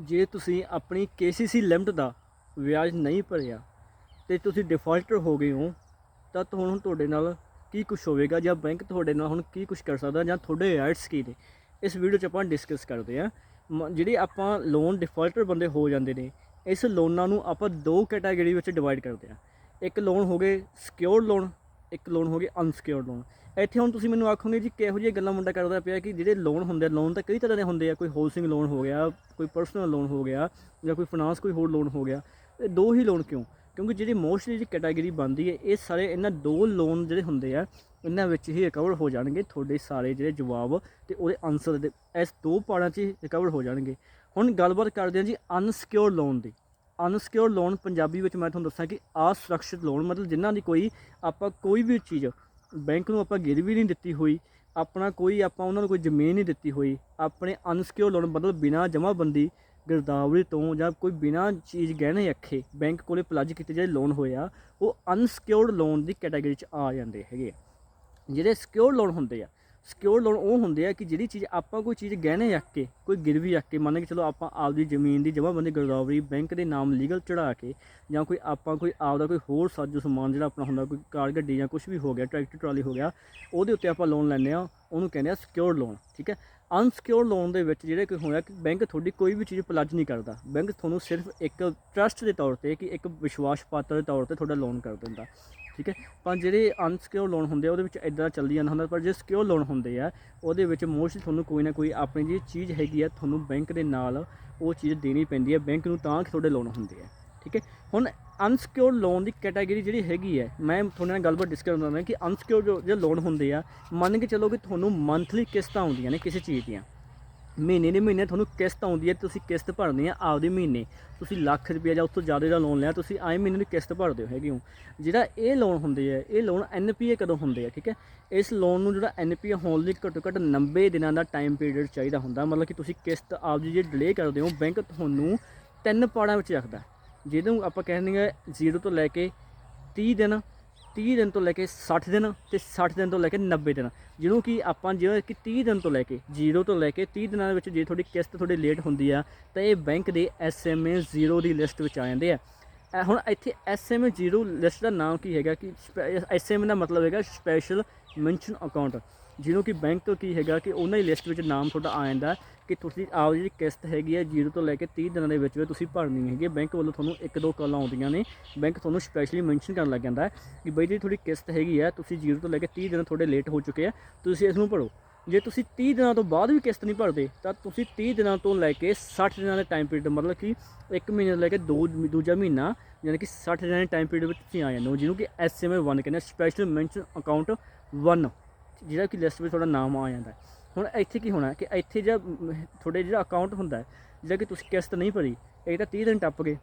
ਜੇ ਤੁਸੀਂ ਆਪਣੀ KCC ਲਿਮਟ ਦਾ ਵਿਆਜ ਨਹੀਂ ਭਰਿਆ ਤੇ ਤੁਸੀਂ ਡਿਫਾਲਟਰ ਹੋ ਗਏ ਹੋ, ਤਾਂ ਤੁਹਾਨੂੰ ਤੁਹਾਡੇ ਨਾਲ ਕੀ ਕੁਝ ਹੋਵੇਗਾ ਜਾਂ ਬੈਂਕ ਤੁਹਾਡੇ ਨਾਲ ਹੁਣ ਕੀ ਕੁਝ ਕਰ ਸਕਦਾ ਜਾਂ ਤੁਹਾਡੇ ਰਾਈਟਸ ਕੀ ਨੇ, ਇਸ ਵੀਡੀਓ 'ਚ ਆਪਾਂ ਡਿਸਕਸ ਕਰਦੇ ਹਾਂ। ਮ- ਜਿਹੜੇ ਆਪਾਂ ਲੋਨ ਡਿਫਾਲਟਰ ਬੰਦੇ ਹੋ ਜਾਂਦੇ ਨੇ, ਇਸ ਲੋਨਾਂ ਨੂੰ ਆਪਾਂ ਦੋ ਕੈਟਾਗਰੀ ਵਿੱਚ ਡਿਵਾਈਡ ਕਰਦੇ ਹਾਂ। ਇੱਕ ਲੋਨ ਹੋ ਗਏ ਸਿਕਿਉਰਡ ਲੋਨ ਇੱਕ ਲੋਨ ਹੋ ਗਏ ਅਨਸਿਕਿਉਰਡ ਲੋਨ ਇੱਥੇ ਹੁਣ ਤੁਸੀਂ ਮੈਨੂੰ ਆਖੋਗੇ ਜੀ ਕਿਹੋ ਜਿਹੀਆਂ ਗੱਲਾਂ ਮੁੰਡਾ ਕਰਦਾ ਪਿਆ ਕਿ ਜਿਹੜੇ ਲੋਨ ਹੁੰਦੇ ਆ ਲੋਨ ਤਾਂ ਕਈ ਤਰ੍ਹਾਂ ਦੇ ਹੁੰਦੇ ਆ, ਕੋਈ ਹੋਲਸਿੰਗ ਲੋਨ ਹੋ ਗਿਆ, ਕੋਈ ਪਰਸਨਲ ਲੋਨ ਹੋ ਗਿਆ ਜਾਂ ਕੋਈ ਫਾਈਨਾਂਸ ਕੋਈ ਹੋਰ ਲੋਨ ਹੋ ਗਿਆ, ਇਹ ਦੋ ਹੀ ਲੋਨ ਕਿਉਂ? ਕਿਉਂਕਿ ਜਿਹੜੀ ਮੋਸਟਲੀ ਜਿਹੜੀ ਕੈਟਾਗਰੀ ਬਣਦੀ ਹੈ, ਇਹ ਸਾਰੇ ਇਹਨਾਂ ਦੋ ਲੋਨ ਜਿਹੜੇ ਹੁੰਦੇ ਆ, ਇਹਨਾਂ ਵਿੱਚ ਹੀ ਰਿਕਵਰ ਹੋ ਜਾਣਗੇ ਤੁਹਾਡੇ ਸਾਰੇ ਜਿਹੜੇ ਜਵਾਬ ਤੇ ਉਹਦੇ ਆਨਸਰ ਦੇ, ਇਸ ਦੋ ਪਾੜਾਂ 'ਚ ਹੀ ਰਿਕਵਰ ਹੋ ਜਾਣਗੇ। ਹੁਣ ਗੱਲਬਾਤ ਕਰਦੇ ਹਾਂ ਜੀ ਅਨਸਿਕਿਉਰ ਲੋਨ ਦੀ। ਅਨਸਿਕਿਉਰ ਲੋਨ ਪੰਜਾਬੀ ਵਿੱਚ ਮੈਂ ਤੁਹਾਨੂੰ ਦੱਸਾਂ ਕਿ ਅਸੁਰੱਖਿਅਤ ਲੋਨ ਮਤਲਬ ਜਿਨ੍ਹਾਂ ਦੀ ਕੋਈ ਆਪਾਂ ਕੋਈ ਵੀ ਚੀਜ਼ ਬੈਂਕ ਨੂੰ ਆਪਾਂ ਗਿਰਵੀ ਨਹੀਂ ਦਿੱਤੀ ਹੋਈ, ਆਪਣਾ ਕੋਈ, ਆਪਾਂ ਉਹਨਾਂ ਨੂੰ ਕੋਈ ਜ਼ਮੀਨ ਨਹੀਂ ਦਿੱਤੀ ਹੋਈ, ਆਪਣੇ ਅਨਸਿਕਿਓਰ ਲੋਨ ਮਤਲਬ ਬਿਨਾਂ ਜਮ੍ਹਾਂਬੰਦੀ ਗਿਰਦਾਵਰੀ ਤੋਂ ਜਾਂ ਕੋਈ ਬਿਨਾਂ ਚੀਜ਼ ਗਹਿਣੇ ਅੱਖੇ ਬੈਂਕ ਕੋਲੇ ਪਲੱਜ ਕੀਤੇ ਜਿਹੜੇ ਲੋਨ ਹੋਏ ਆ, ਉਹ ਅਨਸਿਕਿਓਰਡ ਲੋਨ ਦੀ ਕੈਟਾਗਰੀ 'ਚ ਆ ਜਾਂਦੇ ਹੈਗੇ ਆ। ਜਿਹੜੇ ਸਿਕਿਉਰ ਲੋਨ ਹੁੰਦੇ ਆ ਸਿਕਿਉਰ ਲੋਨ ਉਹ ਹੁੰਦੇ ਆ ਕਿ ਜਿਹੜੀ ਚੀਜ਼ ਆਪਾਂ ਕੋਈ ਚੀਜ਼ ਗਹਿਣੇ ਰੱਖ ਕੇ, ਕੋਈ ਗਿਰਵੀ ਰੱਖ ਕੇ, ਮੰਨ ਕੇ ਚਲੋ ਆਪਾਂ ਆਪਦੀ ਜ਼ਮੀਨ ਦੀ ਜਮ੍ਹਾਂਬੰਦੀ ਗਿਰਦਾਵਰੀ ਬੈਂਕ ਦੇ ਨਾਮ ਲੀਗਲ ਚੜਾ ਕੇ ਜਾਂ ਕੋਈ ਆਪਾਂ ਕੋਈ ਆਪਦਾ ਕੋਈ ਹੋਰ ਸਾਜੋ ਸਮਾਨ ਜਿਹੜਾ ਆਪਣਾ ਹੁੰਦਾ, ਕੋਈ ਕਾਰ ਗੱਡੀ ਜਾਂ ਕੁਝ ਵੀ ਹੋ ਗਿਆ, ਟਰੈਕਟਰ, ਟਰਾਲੀ ਹੋ ਗਿਆ, ਉਹਦੇ ਉੱਤੇ ਆਪਾਂ ਲੋਨ ਲੈਂਦੇ ਆ ਉਹਨੂੰ ਕਹਿੰਦੇ ਆ ਸਿਕਿਉਰ ਲੋਨ ਠੀਕ ਹੈ? ਅਨਸਿਕਿਉਰ ਲੋਨ ਦੇ ਵਿੱਚ ਜਿਹੜੇ ਕੋਈ ਹੋਇਆ ਕਿ ਬੈਂਕ ਤੁਹਾਡੀ ਕੋਈ ਵੀ ਚੀਜ਼ ਪਲੱਜ ਨਹੀਂ ਕਰਦਾ। ਬੈਂਕ ਤੁਹਾਨੂੰ ਸਿਰਫ ਇੱਕ ਟਰਸਟ ਦੇ ਤੌਰ ਤੇ ਕਿ ਇੱਕ ਵਿਸ਼ਵਾਸ ਪਾਤਰ ਦੇ ਤੌਰ ਤੇ ਤੁਹਾਡਾ ਲੋਨ ਕਰ ਦਿੰਦਾ। ਠੀਕ ਹੈ? ਪਰ ਜਿਹੜੇ ਅਨਸਿਕਿਉਰ ਲੋਨ ਹੁੰਦੇ ਆ, ਉਹਦੇ ਵਿੱਚ ਇਦਾਂ ਚੱਲਦੀ ਜਾਂਦਾ ਹੁੰਦਾ, ਪਰ ਜੇ ਸਿਕਿਉਰ ਲੋਨ ਹੁੰਦੇ ਆ, ਉਹਦੇ ਵਿੱਚ ਮੋਸਟਲੀ ਤੁਹਾਨੂੰ ਕੋਈ ਨਾ ਕੋਈ ਆਪਣੀ ਜਿਹੜੀ ਚੀਜ਼ ਹੈਗੀ ਆ, ਤੁਹਾਨੂੰ ਬੈਂਕ ਦੇ ਨਾਲ ਉਹ ਚੀਜ਼ ਦੇਣੀ ਪੈਂਦੀ ਹੈ ਬੈਂਕ ਨੂੰ ਤਾਂ ਕਿ ਤੁਹਾਡੇ ਲੋਨ ਹੁੰਦੇ ਆ। ਠੀਕ ਹੈ? ਹੁਣ ਅਨਸਿਕਿਉਰਡ ਲੋਨ ਦੀ ਕੈਟਾਗਰੀ ਜਿਹੜੀ ਹੈਗੀ ਹੈ, ਮੈਂ ਤੁਹਾਡੇ ਨਾਲ ਗੱਲਬਾਤ ਡਿਸਕਸ ਕਰਨਾ ਕਿ ਅਨਸਿਕਿਉਰਡ ਜੋ ਜੋ ਲੋਨ ਹੁੰਦੇ ਆ, ਮੰਨ ਕੇ ਚੱਲੋ ਕਿ ਤੁਹਾਨੂੰ ਮੰਥਲੀ ਕਿਸ਼ਤਾਂ ਆਉਂਦੀਆਂ ਨੇ ਕਿਸੇ ਚੀਜ਼ ਦੀਆਂ। ਮਹੀਨੇ ਦੇ ਮਹੀਨੇ ਤੁਹਾਨੂੰ ਕਿਸ਼ਤ ਆਉਂਦੀ ਹੈ, ਤੁਸੀਂ ਕਿਸ਼ਤ ਭਰਨੀ ਆ ਆਪਦੇ ਮਹੀਨੇ। ਤੁਸੀਂ ਲੱਖ ਰੁਪਏ ਜਾਂ ਉਸ ਤੋਂ ਜ਼ਿਆਦਾ ਦਾ ਲੋਨ ਲਿਆ, ਤੁਸੀਂ ਆਏ ਮਹੀਨੇ ਦੀ ਕਿਸ਼ਤ ਭਰਦੇ ਹੋ, ਹੈਗੇ ਹੋ। ਜਿਹੜਾ ਇਹ ਲੋਨ ਹੁੰਦੇ ਆ, ਇਹ ਲੋਨ ਐਨਪੀਏ ਕਦੋਂ ਹੁੰਦੇ ਆ, ਠੀਕ ਹੈ? ਇਸ ਲੋਨ ਨੂੰ ਜਿਹੜਾ ਐਨਪੀਏ ਹੋਣ ਲਈ ਘੱਟੋ ਘੱਟ 90 ਦਿਨਾਂ ਦਾ ਟਾਈਮ ਪੀਰੀਅਡ ਚਾਹੀਦਾ ਹੁੰਦਾ। ਮਤਲਬ ਕਿ ਤੁਸੀਂ ਕਿਸ਼ਤ ਆਪਦੀ ਜੇ ਡਿਲੇ ਕਰਦੇ ਹੋ ਬੈਂਕ ਤੁਹਾਨੂੰ ਤਿੰਨ ਪਾੜਾਂ ਵਿੱਚ ਰੱਖਦਾ। ਜਿਹਨੂੰ ਆਪਾਂ ਕਹਿੰਦੇ ਆ 0 ਤੋਂ ਲੈ ਕੇ 30 ਦਿਨ 30 ਦਿਨ ਤੋਂ ਲੈ ਕੇ 60 ਦਿਨ ਤੇ 60 ਦਿਨ ਤੋਂ ਲੈ ਕੇ 90 ਦਿਨ। ਜਿਹਨੂੰ ਕਿ ਆਪਾਂ ਜਿਹੜਾ ਕਿ 30 ਦਿਨ ਤੋਂ ਲੈ ਕੇ 0 ਤੋਂ ਲੈ ਕੇ 30 ਦਿਨਾਂ ਦੇ ਵਿੱਚ ਜੇ ਤੁਹਾਡੀ ਕਿਸ਼ਤ ਤੁਹਾਡੀ ਲੇਟ ਹੁੰਦੀ ਆ, ਤਾਂ ਇਹ ਬੈਂਕ ਦੇ ਐਸਐਮਏ 0 ਦੀ ਲਿਸਟ ਵਿੱਚ ਆ ਜਾਂਦੇ ਆ। ਇਹ ਹੁਣ ਇੱਥੇ ਐਸਐਮਏ 0 ਲਿਸਟ ਦਾ ਨਾਮ ਕੀ ਹੈਗਾ ਕਿ ਐਸਐਮਏ ਦਾ ਮਤਲਬ ਹੈਗਾ ਸਪੈਸ਼ਲ ਮੈਂਸ਼ਨ ਅਕਾਊਂਟ ਜਿਹਨੂੰ ਕਿ ਬੈਂਕ ਕੀ ਹੈਗਾ ਕਿ ਉਹਨਾਂ ਦੀ ਲਿਸਟ ਵਿੱਚ ਨਾਮ ਤੁਹਾਡਾ ਆ ਜਾਂਦਾ ਕਿ ਤੁਸੀਂ ਆਪ ਜਿਹੜੀ ਕਿਸ਼ਤ ਹੈਗੀ ਹੈ 0 ਤੋਂ ਲੈ ਕੇ 30 ਦਿਨਾਂ ਦੇ ਵਿੱਚ ਵਿੱਚ ਤੁਸੀਂ ਭਰਨੀ ਹੈਗੀ ਹੈ। ਬੈਂਕ ਵੱਲੋਂ ਤੁਹਾਨੂੰ ਇੱਕ ਦੋ ਕਾਲਾਂ ਆਉਂਦੀਆਂ ਨੇ। ਬੈਂਕ ਤੁਹਾਨੂੰ ਸਪੈਸ਼ਲੀ ਮੈਂਸ਼ਨ ਕਰਨ ਲੱਗ ਜਾਂਦਾ ਕਿ ਬਈ ਜਿਹੜੀ ਤੁਹਾਡੀ ਕਿਸ਼ਤ ਹੈਗੀ ਹੈ, ਤੁਸੀਂ 0 ਤੋਂ ਲੈ ਕੇ 30 ਦਿਨ ਤੁਹਾਡੇ ਲੇਟ ਹੋ ਚੁੱਕੇ ਆ, ਤੁਸੀਂ ਇਸ ਨੂੰ ਭਰੋ। ਜੇ ਤੁਸੀਂ 30 ਦਿਨਾਂ ਤੋਂ ਬਾਅਦ ਵੀ ਕਿਸ਼ਤ ਨਹੀਂ ਭਰਦੇ, ਤਾਂ ਤੁਸੀਂ 30 ਦਿਨਾਂ ਤੋਂ ਲੈ ਕੇ 60 ਦਿਨਾਂ ਦੇ ਟਾਈਮ ਪੀਰੀਅਡ ਮਤਲਬ ਕਿ ਇੱਕ ਮਹੀਨੇ ਤੋਂ ਲੈ ਕੇ ਦੋ ਦੂਜਾ ਮਹੀਨਾ, ਯਾਨੀ ਕਿ 60 ਦਿਨਾਂ ਦੇ ਟਾਈਮ ਪੀਰੀਅਡ ਵਿੱਚ ਤੁਸੀਂ ਆ ਜਾਂਦੇ ਹੋ, ਜਿਹਨੂੰ ਕਿ ਐਸਐਮਏ 1 ਕਹਿੰਦੇ ਸਪੈਸ਼ਲ ਮੈਂਸ਼ਨ ਅਕਾਊਂਟ 1 ਜਿਹੜਾ ਕਿ ਲਿਸਟ ਵਿੱਚ ਤੁਹਾਡਾ ਨਾਮ ਆ ਜਾਂਦਾ ਹੁਣ ਇੱਥੇ ਕੀ ਹੋਣਾ ਕਿ ਇੱਥੇ ਜਿਹੜਾ ਤੁਹਾਡੇ ਜਿਹੜਾ ਅਕਾਊਂਟ ਹੁੰਦਾ ਜਿਹੜਾ ਕਿ ਤੁਸੀਂ ਕਿਸ਼ਤ ਨਹੀਂ ਭਰੀ, ਇਹ ਤਾਂ 30 ਦਿਨ ਟੱਪ ਗਏ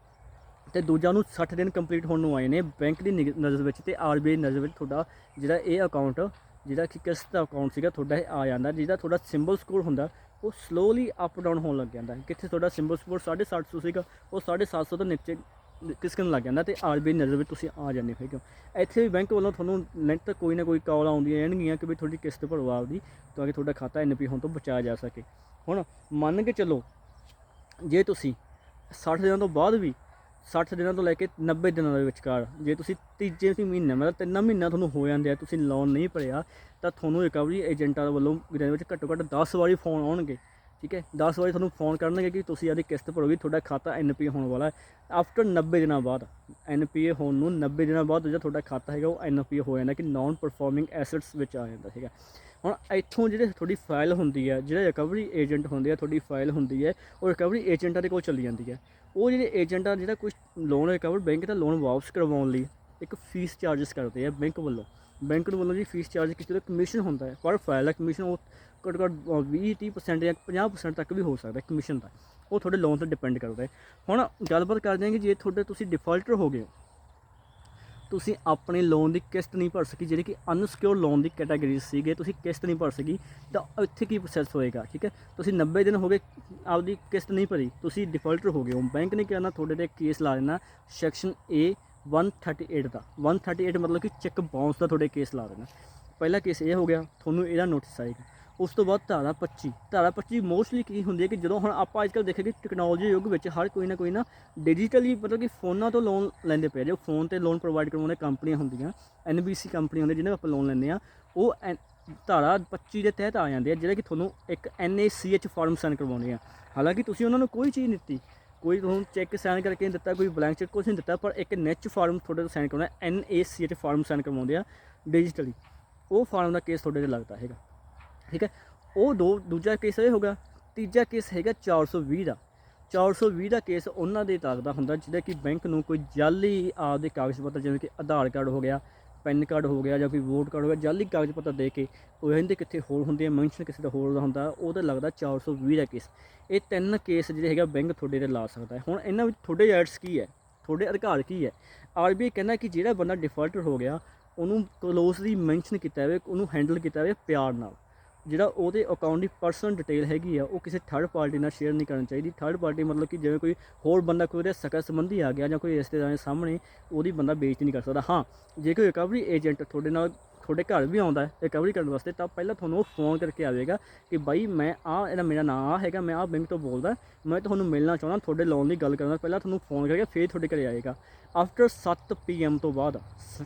ਤੇ ਦੂਜਾ ਨੂੰ 60 ਦਿਨ ਕੰਪਲੀਟ ਹੋਣ ਨੂੰ ਆਏ ਨੇ ਬੈਂਕ ਦੀ ਨਿਗ- ਨਜ਼ਰ ਵਿੱਚ ਤੇ ਆਰਬੀਆਈ ਨਜ਼ਰ ਵਿੱਚ ਤੁਹਾਡਾ ਜਿਹੜਾ ਇਹ ਅਕਾਊਂਟ ਜਿਹੜਾ ਕਿ ਕਿਸ਼ਤ ਦਾ ਅਕਾਊਂਟ ਸੀਗਾ, ਤੁਹਾਡਾ ਇਹ ਆ ਜਾਂਦਾ ਜਿਹਦਾ ਤੁਹਾਡਾ ਸਿੰਬਲ ਸਕੋਰ ਹੁੰਦਾ, ਉਹ ਸਲੋਲੀ ਅਪ ਡਾਊਨ ਹੋਣ ਲੱਗ ਜਾਂਦਾ ਕਿੱਥੇ ਤੁਹਾਡਾ ਸਿੰਬਲ ਸਕੋਰ 750 ਸੀਗਾ, ਉਹ 750 ਤੋਂ ਨੀਚੇ ਕਿਸਕਨ ਲੱਗ ਜਾਂਦਾ ਤੇ ਆਰਬੀਆਈ ਨਜ਼ਰ ਵਿੱਚ ਤੁਸੀਂ ਆ ਜਾਂਦੇ ਹੋ ਕਿਉਂ ਇੱਥੇ ਵੀ ਬੈਂਕ ਵੱਲੋਂ ਤੁਹਾਨੂੰ ਲੈਂਟ ਤੇ ਕੋਈ ਨਾ ਕੋਈ ਕਾਲ ਆਉਂਦੀਆਂ ਰਹਿਣਗੀਆਂ ਕਿ ਵੀ ਤੁਹਾਡੀ ਕਿਸ਼ਤ ਭਰੋ ਆਪਦੀ, ਤਾਂ ਕਿ ਤੁਹਾਡਾ ਖਾਤਾ ਐਨਪੀ ਹੋਣ ਤੋਂ ਬਚਾਇਆ ਜਾ ਸਕੇ। ਹੁਣ ਮੰਨ ਕੇ ਚੱਲੋ, ਜੇ ਤੁਸੀਂ 60 ਦਿਨਾਂ ਤੋਂ ਬਾਅਦ ਵੀ 60 ਦਿਨਾਂ ਤੋਂ ਲੈ ਕੇ 90 ਦਿਨਾਂ ਦੇ ਵਿਚਕਾਰ, ਜੇ ਤੁਸੀਂ ਤੀਜੇ ਸੀ ਮਹੀਨੇ, ਮਤਲਬ ਤਿੰਨ ਮਹੀਨਾ ਤੁਹਾਨੂੰ ਹੋ ਜਾਂਦੇ ਆ, ਤੁਸੀਂ ਲੋਨ ਨਹੀਂ ਭਰਿਆ, ਤਾਂ ਤੁਹਾਨੂੰ ਰਿਕਵਰੀ ਏਜੰਟਾਂ ਵੱਲੋਂ ਦਿਨ ਵਿੱਚ ਘੱਟੋ ਘੱਟ 10 ਵਾਰੀ ਫੋਨ ਆਉਣਗੇ। ਠੀਕ ਹੈ? 10 ਵਾਰੀ ਤੁਹਾਨੂੰ ਫੋਨ ਕਰਨਗੇ ਕਿ ਤੁਸੀਂ ਇਹਦੀ ਕਿਸ਼ਤ ਭਰੋਗੇ, ਤੁਹਾਡਾ ਖਾਤਾ ਐਨਪੀ ਹੋਣ ਵਾਲਾ ਹੈ। ਆਫਟਰ 90 ਦਿਨਾਂ ਬਾਅਦ ਐਨਪੀਏ ਹੋਣ ਨੂੰ 90 ਦਿਨਾਂ ਬਾਅਦ ਜਿਹੜਾ ਤੁਹਾਡਾ ਖਾਤਾ ਹੈਗਾ, ਉਹ ਐਨਪੀਏ ਹੋ ਜਾਂਦਾ ਕਿ ਨਾਨ ਪਰਫਾਰਮਿੰਗ ਐਸੈਟਸ ਵਿੱਚ ਆ ਜਾਂਦਾ ਹੈਗਾ ਹੁਣ ਇੱਥੋਂ ਜਿਹੜੇ ਤੁਹਾਡੀ ਫਾਈਲ ਹੁੰਦੀ ਹੈ, ਜਿਹੜੇ ਰਿਕਵਰੀ ਏਜੰਟ ਹੁੰਦੇ ਆ ਤੁਹਾਡੀ ਫਾਈਲ ਹੁੰਦੀ ਹੈ, ਉਹ ਰਿਕਵਰੀ ਏਜੰਟਾਂ ਦੇ ਕੋਲ ਚਲੀ ਜਾਂਦੀ ਹੈ। ਉਹ ਜਿਹੜੇ ਏਜੰਟਾਂ ਜਿਹੜਾ ਕੁਝ ਲੋਨ ਰਿਕਵਰ ਬੈਂਕ ਦਾ ਲੋਨ ਵਾਪਸ ਕਰਵਾਉਣ ਲਈ ਇੱਕ ਫੀਸ ਚਾਰजेस ਕਰਦੇ ਆ ਬੈਂਕ ਵੱਲੋਂ। ਬੈਂਕ ਵੱਲੋਂ ਜੀ ਫੀਸ ਚਾਰਜ ਕੀਤੀ ਉਹਦਾ ਕਮਿਸ਼ਨ ਹੁੰਦਾ ਹੈ। ਪਰ ਫਾਈਲ ਦਾ ਕਮਿਸ਼ਨ ਉਹ ਘੱਟੋ ਘੱਟ 20 30% ਜਾਂ 50% ਤੱਕ ਵੀ ਹੋ ਸਕਦਾ ਕਮਿਸ਼ਨ ਦਾ। ਉਹ ਤੁਹਾਡੇ ਲੋਨ ਤੇ ਡਿਪੈਂਡ ਕਰਦਾ ਹੈ। ਹੁਣ ਗੱਲਬਾਤ ਕਰਦੇ ਹਾਂ ਕਿ ਜੇ ਤੁਹਾਡੇ ਤੁਸੀਂ ਡਿਫਾਲਟਰ ਹੋ ਗਏ ਹੋ, ਤੁਸੀਂ ਆਪਣੇ ਲੋਨ ਦੀ ਕਿਸ਼ਤ ਨਹੀਂ ਭਰ ਸਕੀ, ਜਿਹੜੀ ਕਿ ਅਨਸਿਕਿਉਰ ਲੋਨ ਦੀ ਕੈਟਾਗਰੀ ਸੀਗੇ, ਤੁਸੀਂ ਕਿਸ਼ਤ ਨਹੀਂ ਭਰ ਸਕੀ, ਤਾਂ ਇੱਥੇ ਕੀ ਪ੍ਰੋਸੈਸ ਹੋਏਗਾ, ਠੀਕ ਹੈ? ਤੁਸੀਂ 90 ਦਿਨ ਹੋ ਗਏ ਆਪਦੀ ਕਿਸ਼ਤ ਨਹੀਂ ਭਰੀ, ਤੁਸੀਂ ਡਿਫਾਲਟਰ ਹੋ ਗਏ ਹੋ। ਬੈਂਕ ਨੇ ਕਿਹਾ ਤੁਹਾਡੇ ਤੇ ਕੇਸ ਲਾ ਦੇਣਾ ਸੈਕਸ਼ਨ ਏ 138 ਦਾ। 138 ਮਤਲਬ ਕਿ ਚੈੱਕ ਬਾਉਂਸ ਦਾ ਤੁਹਾਡੇ ਕੇਸ ਲਾ ਦੇਣਾ। ਪਹਿਲਾ ਕੇਸ ਇਹ ਹੋ ਗਿਆ, ਤੁਹਾਨੂੰ ਇਹਦਾ ਨੋਟਿਸ ਆਏਗਾ। ਉਸ ਤੋਂ ਬਾਅਦ ਧਾਰਾ 25 ਧਾਰਾ 25 ਮੋਸਟਲੀ ਕੀ ਹੁੰਦੀ ਹੈ ਕਿ ਜਦੋਂ ਹੁਣ ਆਪਾਂ ਅੱਜ ਅੱਜਕੱਲ ਦੇਖਿਆ ਕਿ ਟੈਕਨੋਲੋਜੀ ਯੁੱਗ ਵਿੱਚ ਹਰ ਕੋਈ ਨਾ ਕੋਈ ਨਾ ਡਿਜੀਟਲੀ ਮਤਲਬ ਕਿ ਫੋਨਾਂ ਤੋਂ ਲੋਨ ਲੈਂਦੇ ਪਏ ਜੋ ਫੋਨ ਤੇ ਲੋਨ ਪ੍ਰੋਵਾਈਡ ਕਰਵਾਉਣ ਵਾਲੀਆਂ ਕੰਪਨੀਆਂ ਹੁੰਦੀਆਂ NBC ਕੰਪਨੀ ਹੁੰਦੀ ਜਿਹਨਾਂ ਆਪਾਂ ਲੋਨ ਲੈਂਦੇ ਆ ਉਹ ਐਨ- ਧਾਰਾ 25 ਦੇ ਤਹਿਤ ਆ ਜਾਂਦੇ ਆ, ਜਿਹੜੇ ਕਿ ਤੁਹਾਨੂੰ ਇੱਕ NACH ਫਾਰਮ ਸਾਈਨ ਕਰਵਾਉਣੇ ਆ। ਹਾਲਾਂਕਿ ਤੁਸੀਂ ਉਹਨਾਂ ਨੂੰ ਕੋਈ ਚੀਜ਼ ਨਹੀਂ ਦਿੱਤੀ। ਕੋਈ ਤੁਹਾਨੂੰ ਚੈੱਕ ਸਾਈਨ ਕਰਕੇ ਨਹੀਂ ਦਿੱਤਾ, ਕੋਈ ਬਲੈਂਕ ਚੈੱਕ ਕੁਝ ਨਹੀਂ ਦਿੱਤਾ, ਪਰ ਇੱਕ ਨੈਚ ਫਾਰਮ ਤੁਹਾਡੇ ਤੋਂ ਸਾਈਨ ਕਰਵਾਉਣਾ NACH ਫਾਰਮ ਸਾਈਨ ਕਰਵਾਉਂਦੇ ਆ ਡਿਜੀਟਲੀ ਉਹ ਫਾਰਮ ਦਾ ਕੇਸ ਤੁਹਾਡੇ ਤੇ ਲੱਗਦਾ ਹੈਗਾ, ਠੀਕ ਹੈ? ਉਹ ਦੋ, ਦੂਜਾ ਕੇਸ ਇਹ ਹੋਗਾ ਤੀਜਾ ਕੇਸ ਹੈਗਾ 420 ਦਾ। 420 ਦਾ ਕੇਸ ਉਹਨਾਂ ਦੇ ਲੱਗਦਾ ਹੁੰਦਾ, ਜਿਹਦਾ ਕਿ ਬੈਂਕ ਨੂੰ ਕੋਈ ਜਾਲੀ ਆਪਦੇ ਕਾਗਜ਼ ਪੱਤਰ, ਜਿਵੇਂ ਕਿ ਆਧਾਰ ਕਾਰਡ ਹੋ ਗਿਆ ਪੈਨ ਕਾਰਡ ਹੋ ਗਿਆ ਜਾਂ ਕੋਈ ਵੋਟ ਕਾਰਡ ਹੋ ਗਿਆ ਜਾਲੀ ਕਾਗਜ਼ ਪੱਤਰ ਦੇ ਕੇ ਉਹ ਇਹਦੇ ਕਿੱਥੇ ਹੋਰ ਹੁੰਦੇ ਆ ਮੈਂਸ਼ਨ ਕਿਸੇ ਦਾ ਹੋਰ ਦਾ ਹੁੰਦਾ, ਉਹਦਾ ਲੱਗਦਾ 420 ਦਾ ਕੇਸ ਇਹ ਤਿੰਨ ਕੇਸ ਜਿਹੜੇ ਹੈਗਾ ਬੈਂਕ ਤੁਹਾਡੇ ਤੇ ਲਾ ਸਕਦਾ ਹੈ। ਹੁਣ ਇਹਨਾਂ ਵਿੱਚ ਤੁਹਾਡੇ ਰਾਈਟਸ ਕੀ ਹੈ? ਤੁਹਾਡੇ ਅਧਿਕਾਰ ਕੀ ਹੈ? ਆਰਬੀਆਈ ਕਹਿੰਦਾ ਕਿ ਜਿਹੜਾ ਬੰਦਾ ਡਿਫਾਲਟਰ ਹੋ ਗਿਆ, ਉਹਨੂੰ ਕਲੋਜ਼ਲੀ ਮੈਂਸ਼ਨ ਕੀਤਾ ਜਾਵੇ, ਉਹਨੂੰ ਹੈਂਡਲ ਕੀਤਾ ਜਾਵੇ ਪਿਆਰ ਨਾਲ। ਜਿਹੜਾ ਉਹਦੇ ਅਕਾਊਂਟ ਦੀ ਪਰਸਨਲ ਡਿਟੇਲ ਹੈਗੀ ਆ, ਉਹ ਕਿਸੇ ਥਰਡ ਪਾਰਟੀ ਨਾਲ ਸ਼ੇਅਰ ਨਹੀਂ ਕਰਨੀ ਚਾਹੀਦੀ। ਥਰਡ ਪਾਰਟੀ ਮਤਲਬ ਕਿ ਜਿਵੇਂ ਕੋਈ ਹੋਰ ਬੰਦਾ ਕੋਈ ਉਹਦੇ ਸਕਾ ਸੰਬੰਧੀ ਆ ਗਿਆ ਜਾਂ ਕੋਈ ਰਿਸ਼ਤੇਦਾਰਾਂ ਦੇ ਸਾਹਮਣੇ, ਉਹਦੀ ਬੰਦਾ ਬੇਇੱਜ਼ਤੀ ਨਹੀਂ ਕਰ ਸਕਦਾ। ਹਾਂ, ਜੇ ਕੋਈ ਰਿਕਵਰੀ ਏਜੰਟ ਤੁਹਾਡੇ ਨਾਲ ਤੁਹਾਡੇ ਘਰ ਵੀ ਆਉਂਦਾ ਹੈ ਰਿਕਵਰੀ ਕਰਨ ਵਾਸਤੇ, ਤਾਂ ਪਹਿਲਾਂ ਤੁਹਾਨੂੰ ਉਹ ਫੋਨ ਕਰਕੇ ਆਵੇਗਾ ਕਿ ਬਾਈ ਮੈਂ ਆ ਇਹਦਾ ਮੇਰਾ ਨਾਮ ਆ ਹੈਗਾ, ਮੈਂ ਆ ਬੈਂਕ ਤੋਂ ਬੋਲਦਾ ਮੈਂ ਤੁਹਾਨੂੰ ਮਿਲਣਾ ਚਾਹੁੰਦਾ, ਤੁਹਾਡੇ ਲੋਨ ਦੀ ਗੱਲ ਕਰਨਾ, ਪਹਿਲਾਂ ਤੁਹਾਨੂੰ ਫੋਨ ਕਰਕੇ ਫੇਰ ਤੁਹਾਡੇ ਘਰੇ ਆਏਗਾ। ਆਫਟਰ 7 ਪੀਐਮ ਤੋਂ ਬਾਅਦ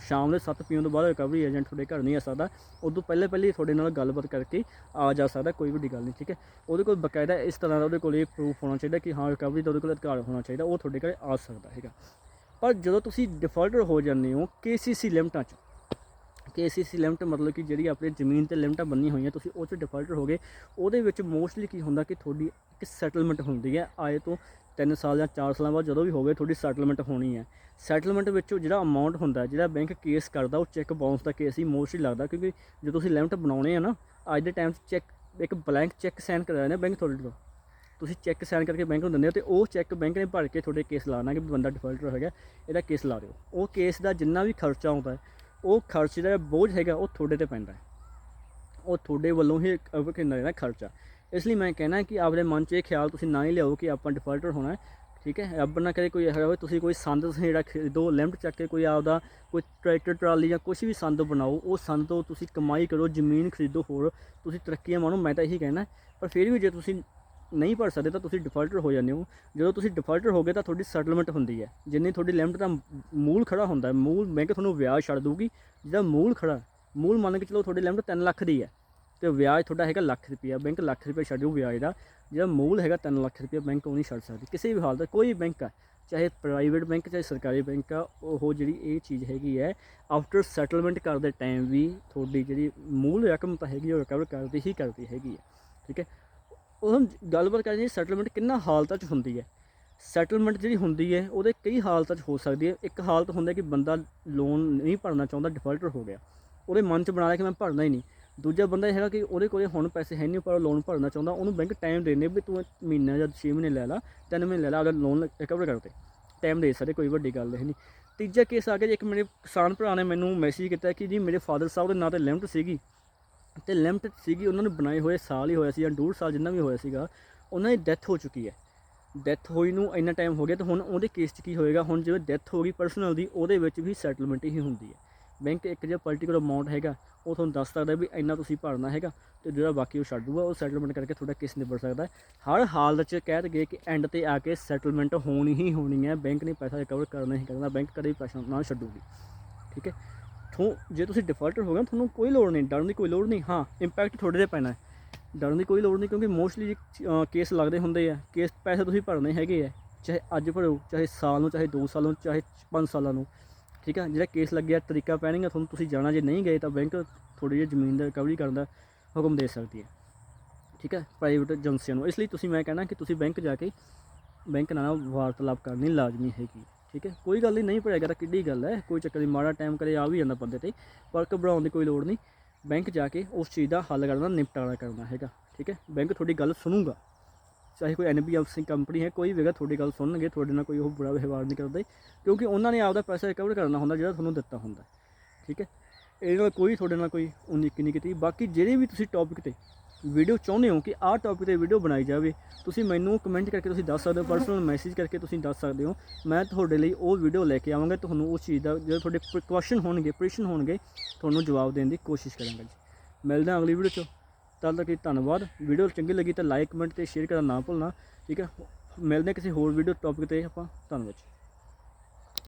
ਸ਼ਾਮ ਦੇ 7 ਪੀਐਮ ਤੋਂ ਬਾਅਦ ਰਿਕਵਰੀ ਏਜੰਟ ਤੁਹਾਡੇ ਘਰ ਨਹੀਂ ਆ ਸਕਦਾ, ਉਦੋਂ ਪਹਿਲੇ ਪਹਿਲੇ ਤੁਹਾਡੇ ਨਾਲ ਗੱਲਬਾਤ ਕਰਕੇ ਆ ਜਾ ਸਕਦਾ, ਕੋਈ ਵੱਡੀ ਗੱਲ ਨਹੀਂ, ਠੀਕ ਹੈ? ਉਹਦੇ ਕੋਲ ਬਕਾਇਦਾ ਇਸ ਤਰ੍ਹਾਂ ਦਾ ਉਹਦੇ ਕੋਲ ਇਹ ਪ੍ਰੂਫ ਹੋਣਾ ਚਾਹੀਦਾ ਕਿ ਹਾਂ ਰਿਕਵਰੀ ਦਾ ਉਹਦੇ ਕੋਲ ਅਧਿਕਾਰ ਹੋਣਾ ਚਾਹੀਦਾ, ਉਹ ਤੁਹਾਡੇ ਘਰੇ ਆ ਸਕਦਾ ਹੈਗਾ ਪਰ ਜਦੋਂ ਤੁਸੀਂ ਡਿਫਾਲਟਰ ਹੋ ਜਾਂਦੇ ਹੋ ਕੇਸੀਸੀ ਲਿਮਟਾਂ 'ਚ ਕੇਸੀਸੀ ਲਿਮਟ ਮਤਲਬ ਕਿ ਜਿਹੜੀ ਆਪਣੀ ਜ਼ਮੀਨ ਤੇ ਲਿਮਟਾਂ ਬੰਨੀਆਂ ਹੋਈਆਂ, ਤੁਸੀਂ ਉਹ 'ਚ ਡਿਫਾਲਟਰ ਹੋ ਗਏ ਉਹਦੇ ਵਿੱਚ ਮੋਸਟਲੀ ਕੀ ਹੁੰਦਾ ਕਿ ਤੁਹਾਡੀ ਇੱਕ ਸੈਟਲਮੈਂਟ ਹੁੰਦੀ ਹੈ। ਆਏ ਤੋਂ 3 ਸਾਲ ਜਾਂ 4 ਸਾਲਾਂ ਬਾਅਦ ਜਦੋਂ ਵੀ ਹੋਵੇ, ਤੁਹਾਡੀ ਸੈਟਲਮੈਂਟ ਹੋਣੀ ਹੈ। ਸੈਟਲਮੈਂਟ ਵਿੱਚੋਂ ਜਿਹੜਾ ਅਮਾਉਂਟ ਹੁੰਦਾ ਜਿਹੜਾ ਬੈਂਕ ਕੇਸ ਕਰਦਾ, ਉਹ ਚੈੱਕ ਬਾਉਂਸ ਦਾ ਕੇਸ ਹੀ ਮੋਸਟਲੀ ਲੱਗਦਾ। ਕਿਉਂਕਿ ਜਦੋਂ ਤੁਸੀਂ ਲਿਮਟ ਬਣਾਉਣੇ ਆ ਨਾ, ਅੱਜ ਦੇ ਟਾਈਮ 'ਚ ਚੈੱਕ ਇੱਕ ਬਲੈਂਕ ਚੈੱਕ ਸਾਈਨ ਕਰਾਇਆ ਨੇ ਬੈਂਕ ਤੁਹਾਡੇ ਤੋਂ। ਤੁਸੀਂ ਚੈੱਕ ਸਾਈਨ ਕਰਕੇ ਬੈਂਕ ਨੂੰ ਦਿੰਦੇ ਹੋ ਤੇ ਉਹ ਚੈੱਕ ਬੈਂਕ ਨੇ ਭਰ ਕੇ ਤੁਹਾਡੇ ਕੇਸ ਲਾਣਾ ਕਿ ਵੀ ਬੰਦਾ ਡਿਫਾਲਟਰ ਹੋ ਗਿਆ ਇਹਦਾ ਕੇਸ ਲਾ ਦਿਓ। ਉਹ ਕੇਸ ਦਾ ਜਿੰਨਾ ਵੀ ਖਰਚਾ ਹੁੰਦਾ ਉਹ ਖਰਚੇ ਦਾ ਬੋਝ ਹੈਗਾ ਉਹ ਤੁਹਾਡੇ ਤੇ ਪੈਂਦਾ ਹੈ। ਉਹ ਤੁਹਾਡੇ ਵੱਲੋਂ ਹੀ ਕਵਰ ਕੀਤਾ ਖਰਚਾ। ਇਸ ਲਈ ਮੈਂ ਕਹਿਣਾ ਕਿ ਆਪਦੇ ਮਨ 'ਚ ਇਹ ਖਿਆਲ ਤੁਸੀਂ ਨਾ ਹੀ ਲਿਆਓ ਕਿ ਆਪਾਂ ਡਿਫਾਲਟਰ ਹੋਣਾ ਠੀਕ ਹੈ? ਰੱਬ ਨਾ ਕਰੇ ਕੋਈ ਹੋਵੇ, ਤੁਸੀਂ ਕੋਈ ਸੰਦ ਤੁਸੀਂ ਜਿਹੜਾ ਖਰੀਦੋ ਲਿਮਟ ਚੱਕ ਕੇ ਕੋਈ ਆਪਦਾ ਕੋਈ ਟਰੈਕਟਰ ਟਰਾਲੀ ਜਾਂ ਕੁਝ ਵੀ ਸੰਦ ਬਣਾਓ, ਉਹ ਸੰਦ ਤੋਂ ਤੁਸੀਂ ਕਮਾਈ ਕਰੋ, ਜ਼ਮੀਨ ਖਰੀਦੋ ਹੋਰ, ਤੁਸੀਂ ਤਰੱਕੀਆਂ ਮਾਣੋ ਮੈਂ ਤਾਂ ਇਹੀ ਕਹਿਣਾ। ਪਰ ਫਿਰ ਵੀ ਜੇ ਤੁਸੀਂ ਨਹੀਂ ਭਰ ਸਕਦੇ ਤਾਂ ਤੁਸੀਂ ਡਿਫਾਲਟਰ ਹੋ ਜਾਂਦੇ ਹੋ। ਜਦੋਂ ਤੁਸੀਂ ਡਿਫਾਲਟਰ ਹੋ ਗਏ ਤਾਂ ਤੁਹਾਡੀ ਸੈਟਲਮੈਂਟ ਹੁੰਦੀ ਹੈ। ਜਿੰਨੀ ਤੁਹਾਡੀ ਲਿਮਟ ਦਾ ਮੂਲ ਖੜਾ ਹੁੰਦਾ ਹੈ, ਮੂਲ ਬੈਂਕ ਤੁਹਾਨੂੰ ਵਿਆਜ ਛੱਡ ਦੂਗੀ ਜਿਹਦਾ ਮੂਲ ਖੜਾ, ਮੂਲ ਮੰਨ ਕੇ ਚਲੋ ਤੁਹਾਡੀ ਲਿਮਟ 3 ਲੱਖ ਦੀ ਹੈ। ਤੇ ਵਿਆਜ ਤੁਹਾਡਾ ਹੈਗਾ ਲੱਖ ਰੁਪਈਆ ਬੈਂਕ ਲੱਖ ਰੁਪਏ ਛੱਡੂ ਵਿਆਜ ਦਾ। ਜਿਹੜਾ ਮੂਲ ਹੈਗਾ 3 ਲੱਖ ਰੁਪਈਆ ਬੈਂਕ ਉਹ ਨਹੀਂ ਛੱਡ ਸਕਦੀ। ਕਿਸੇ ਵੀ ਹਾਲਤ ਕੋਈ ਬੈਂਕ ਆ, ਚਾਹੇ ਪ੍ਰਾਈਵੇਟ ਬੈਂਕ ਚਾਹੇ ਸਰਕਾਰੀ ਬੈਂਕ ਆ, ਉਹ ਜਿਹੜੀ ਇਹ ਚੀਜ਼ ਹੈਗੀ ਹੈ ਆਫਟਰ ਸੈਟਲਮੈਂਟ ਕਰਦੇ ਟਾਈਮ ਵੀ ਤੁਹਾਡੀ ਜਿਹੜੀ ਮੂਲ ਰਕਮ ਤਾਂ ਹੈਗੀ ਉਹ ਰਿਕਵਰ ਕਰਦੀ ਹੀ ਕਰਦੀ ਹੈਗੀ ਹੈ। ਠੀਕ ਹੈ? ਉਹ ਹੁਣ ਗੱਲਬਾਤ ਕਰੀਏ ਸੈਟਲਮੈਂਟ ਕਿੰਨਾ ਹਾਲਤਾਂ 'ਚ ਹੁੰਦੀ ਹੈ। ਸੈਟਲਮੈਂਟ ਜਿਹੜੀ ਹੁੰਦੀ ਹੈ, ਉਹਦੇ ਕਈ ਹਾਲਤਾਂ 'ਚ ਹੋ ਸਕਦੀ ਹੈ। ਇੱਕ ਹਾਲਤ ਹੁੰਦਾ ਕਿ ਬੰਦਾ ਲੋਨ ਨਹੀਂ ਭਰਨਾ ਚਾਹੁੰਦਾ ਡਿਫਾਲਟਰ ਹੋ ਗਿਆ। ਉਹਦੇ ਮਨ 'ਚ ਬਣਾ ਲਿਆ ਕਿ ਮੈਂ ਭਰਨਾ ਹੀ ਨਹੀਂ। ਦੂਜਾ ਬੰਦਾ ਇਹ ਹੈਗਾ ਕਿ ਉਹਦੇ ਕੋਲੇ ਹੁਣ ਪੈਸੇ ਹੈ ਨਹੀਂ ਪਰ ਲੋਨ ਭਰਨਾ ਚਾਹੁੰਦਾ, ਉਹਨੂੰ ਬੈਂਕ ਟਾਈਮ ਦੇਣੇ ਵੀ ਤੂੰ ਮਹੀਨਾ ਜਾਂ 6 ਮਹੀਨੇ ਲੈ ਲਾ 3 ਮਹੀਨੇ ਲੈ ਲਾ ਉਹਦਾ ਲੋਨ ਰਿਕਵਰ ਕਰ ਦੇ। ਟਾਈਮ ਦੇ ਸਕਦੇ ਕੋਈ ਵੱਡੀ ਗੱਲ ਨਹੀਂ। ਤੀਜਾ ਕੇਸ ਆ ਗਿਆ ਜੀ, ਇੱਕ ਮੇਰੇ ਕਿਸਾਨ ਭਰਾ ਨੇ ਮੈਨੂੰ ਮੈਸੇਜ ਕੀਤਾ ਕਿ ਜੀ ਮੇਰੇ ਫਾਦਰ ਸਾਹਿਬ ਦੇ ਨਾਂ ਤੇ ਲਿਮਟ ਸੀਗੀ। ਤੇ ਲਿਮਟ ਸੀਗੀ, ਉਹਨਾਂ ਨੂੰ ਬਣਾਏ ਹੋਏ ਸਾਲ ਹੀ ਹੋਇਆ ਸੀ ਜਾਂ ਡੂਢ ਸਾਲ ਜਿੰਨਾ ਵੀ ਹੋਇਆ ਸੀਗਾ, ਉਹਨਾਂ ਦੀ ਡੈਥ ਹੋ ਚੁੱਕੀ ਹੈ। ਡੈਥ ਹੋਈ ਨੂੰ ਇੰਨਾ ਟਾਈਮ ਹੋ ਗਿਆ ਤੇ ਹੁਣ ਉਹਦੇ ਕੇਸ 'ਚ ਕੀ ਹੋਏਗਾ, ਹੁਣ ਜਿਵੇਂ ਡੈਥ ਹੋ ਗਈ ਪਰਸਨਲ ਦੀ, ਉਹਦੇ ਵਿੱਚ ਵੀ ਸੈਟਲਮੈਂਟ ਹੀ ਹੁੰਦੀ ਹੈ। ਬੈਂਕ ਇੱਕ ਜਿਹੜਾ ਪਰਟੀਕੂਲਰ ਅਮਾਉਂਟ ਹੈਗਾ, ਉਹ ਤੁਹਾਨੂੰ ਦੱਸ ਸਕਦਾ ਵੀ ਇੰਨਾ ਤੁਸੀਂ ਭਰਨਾ ਹੈਗਾ ਤੇ ਜਿਹੜਾ ਬਾਕੀ ਉਹ ਛੱਡ ਦੂਗਾ, ਉਹ ਸੈਟਲਮੈਂਟ ਕਰਕੇ ਤੁਹਾਡਾ ਕੇਸ ਨਿਬੜ ਸਕਦਾ ਹਰ ਹਾਲਤ 'ਚ ਕਹਿ ਦਗੇ ਕਿ ਐਂਡ ਤੇ ਆ ਕੇ ਸੈਟਲਮੈਂਟ ਹੋਣੀ ਹੀ ਹੋਣੀ ਹੈ ਬੈਂਕ ਨੇ ਪੈਸਾ ਰਿਕਵਰ ਕਰਨਾ ਹੀ ਕਰਨਾ ਬੈਂਕ ਕਦੇ ਪੈਸਾ ਨਾ ਛੱਡੂਗੀ। ਠੀਕ ਹੈ? ਥੋ ਜੇ ਤੁਸੀਂ ਡਿਫਾਲਟਰ ਹੋ ਗਏ ਤੁਹਾਨੂੰ ਕੋਈ ਲੋੜ ਨਹੀਂ, ਡਰਨ ਦੀ ਕੋਈ ਲੋੜ ਨਹੀਂ। ਹਾਂ ਇੰਪੈਕਟ ਤੁਹਾਡੇ ਤੇ ਪੈਣਾ ਹੈ। ਡਰਨ ਦੀ ਕੋਈ ਲੋੜ ਨਹੀਂ, ਕਿਉਂਕਿ ਮੋਸਟਲੀ ਕੇਸ ਲੱਗਦੇ ਹੁੰਦੇ ਆ ਕੇਸ ਪੈਸੇ ਤੁਸੀਂ ਭਰਨੇ ਹੈਗੇ ਆ, ਚਾਹੇ ਅੱਜ ਭਰੋ, ਚਾਹੇ ਸਾਲ ਨੂੰ, ਚਾਹੇ 2 ਸਾਲ ਨੂੰ, ਚਾਹੇ 5 ਸਾਲਾਂ ਨੂੰ, ਠੀਕ ਆ? ਜਿਹੜਾ ਕੇਸ ਲੱਗਿਆ, ਤਰੀਕਾ ਪੈਣਗੇ ਤੁਹਾਨੂੰ ਤੁਸੀਂ ਜਾਣਾ, ਜੇ ਨਹੀਂ ਗਏ ਤਾਂ ਬੈਂਕ ਥੋੜੀ ਜਿਹੀ ਜ਼ਮੀਨ ਦਾ ਰਿਕਵਰੀ ਕਰਨ ਦਾ ਹੁਕਮ ਦੇ ਸਕਦੀ ਹੈ, ਠੀਕ ਹੈ ਪ੍ਰਾਈਵੇਟ ਏਜੰਸੀਆਂ ਨੂੰ। ਇਸ ਲਈ ਤੁਸੀਂ, ਮੈਂ ਕਹਿਣਾ ਕਿ ਤੁਸੀਂ ਬੈਂਕ ਜਾ ਕੇ ਬੈਂਕ ਨਾਲ ਵਾਰਤਾਲਾਪ ਕਰਨੀ ਲਾਜ਼ਮੀ ਹੈਗੀ। ਠੀਕ ਹੈ, ਕੋਈ ਗੱਲ ਨਹੀਂ ਨਹੀਂ ਭਰਿਆ ਗਿਆ ਕਿੱਡੀ ਗੱਲ ਹੈ, ਕੋਈ ਚੱਕਰ ਨਹੀਂ ਮਾੜਾ ਟਾਈਮ ਕਰੇ ਆ ਵੀ ਜਾਂਦਾ ਬੰਦੇ ਤੇ ਪਰ ਘਬਰਾਉਣ ਦੀ ਕੋਈ ਲੋੜ ਨਹੀਂ ਬੈਂਕ ਜਾ ਕੇ ਉਸ ਚੀਜ਼ ਦਾ ਹੱਲ ਕਰਨਾ, ਨਿਪਟਾਰਾ ਕਰਨਾ ਹੈਗਾ, ਠੀਕ ਹੈ ਬੈਂਕ ਤੁਹਾਡੀ ਗੱਲ ਸੁਣੂਗਾ, ਚਾਹੇ ਕੋਈ ਐਨਬੀਐਫਸੀ ਕੰਪਨੀ ਹੈ, ਕੋਈ ਵੀ ਹੈਗਾ, ਤੁਹਾਡੀ ਗੱਲ ਸੁਣਨਗੇ, ਤੁਹਾਡੇ ਨਾਲ ਕੋਈ ਉਹ ਬੁਰਾ ਵਿਵਹਾਰ ਨਹੀਂ ਕਰਦੇ, ਕਿਉਂਕਿ ਉਹਨਾਂ ਨੇ ਆਪਦਾ ਪੈਸਾ ਰਿਕਵਰ ਕਰਨਾ ਹੁੰਦਾ, ਜਿਹੜਾ ਤੁਹਾਨੂੰ ਦਿੱਤਾ ਹੁੰਦਾ, ਠੀਕ ਹੈ, ਇਹਦੇ ਨਾਲ ਕੋਈ, ਤੁਹਾਡੇ ਨਾਲ ਕੋਈ ਉਨੀਕੀ ਨਹੀਂ ਕੀਤੀ, ਬਾਕੀ ਜਿਹੜੇ ਵੀ ਤੁਸੀਂ ਟੌਪਿਕ ਤੇ ਵੀਡੀਓ ਚਾਹੁੰਦੇ ਹੋ ਕਿ ਆਹ ਟੌਪਿਕ ਤੇ ਵੀਡੀਓ ਬਣਾਈ ਜਾਵੇ, ਤੁਸੀਂ ਮੈਨੂੰ ਕਮੈਂਟ ਕਰਕੇ ਤੁਸੀਂ ਦੱਸ ਸਕਦੇ ਹੋ ਪਰਸਨਲ ਮੈਸੇਜ ਕਰਕੇ ਤੁਸੀਂ ਦੱਸ ਸਕਦੇ ਹੋ। ਮੈਂ ਤੁਹਾਡੇ ਲਈ ਉਹ ਵੀਡੀਓ ਲੈ ਕੇ ਆਵਾਂਗਾ, ਤੁਹਾਨੂੰ ਉਸ ਚੀਜ਼ ਦਾ ਜਿਹੜੇ ਤੁਹਾਡੇ ਕੁਐਸਚਨ ਹੋਣਗੇ, ਪ੍ਰਸ਼ਨ ਹੋਣਗੇ, ਤੁਹਾਨੂੰ ਜਵਾਬ ਦੇਣ ਦੀ ਕੋਸ਼ਿਸ਼ ਕਰਾਂਗਾ ਜੀ। ਮਿਲਦੇ ਹਾਂ ਅਗਲੀ ਵੀਡੀਓ 'ਚ। ਤਦ ਤੱਕ ਜੀ ਧੰਨਵਾਦ। ਵੀਡੀਓ ਚੰਗੀ ਲੱਗੀ ਤਾਂ ਲਾਈਕ ਕਮੈਂਟ ਤੇ ਸ਼ੇਅਰ ਕਰਨਾ ਨਾ ਭੁੱਲਣਾ, ਠੀਕ ਹੈ? ਮਿਲਦੇ ਹਾਂ ਕਿਸੇ ਹੋਰ ਵੀਡੀਓ ਟੌਪਿਕ ਤੇ ਆਪਾਂ। ਧੰਨਵਾਦ ਜੀ।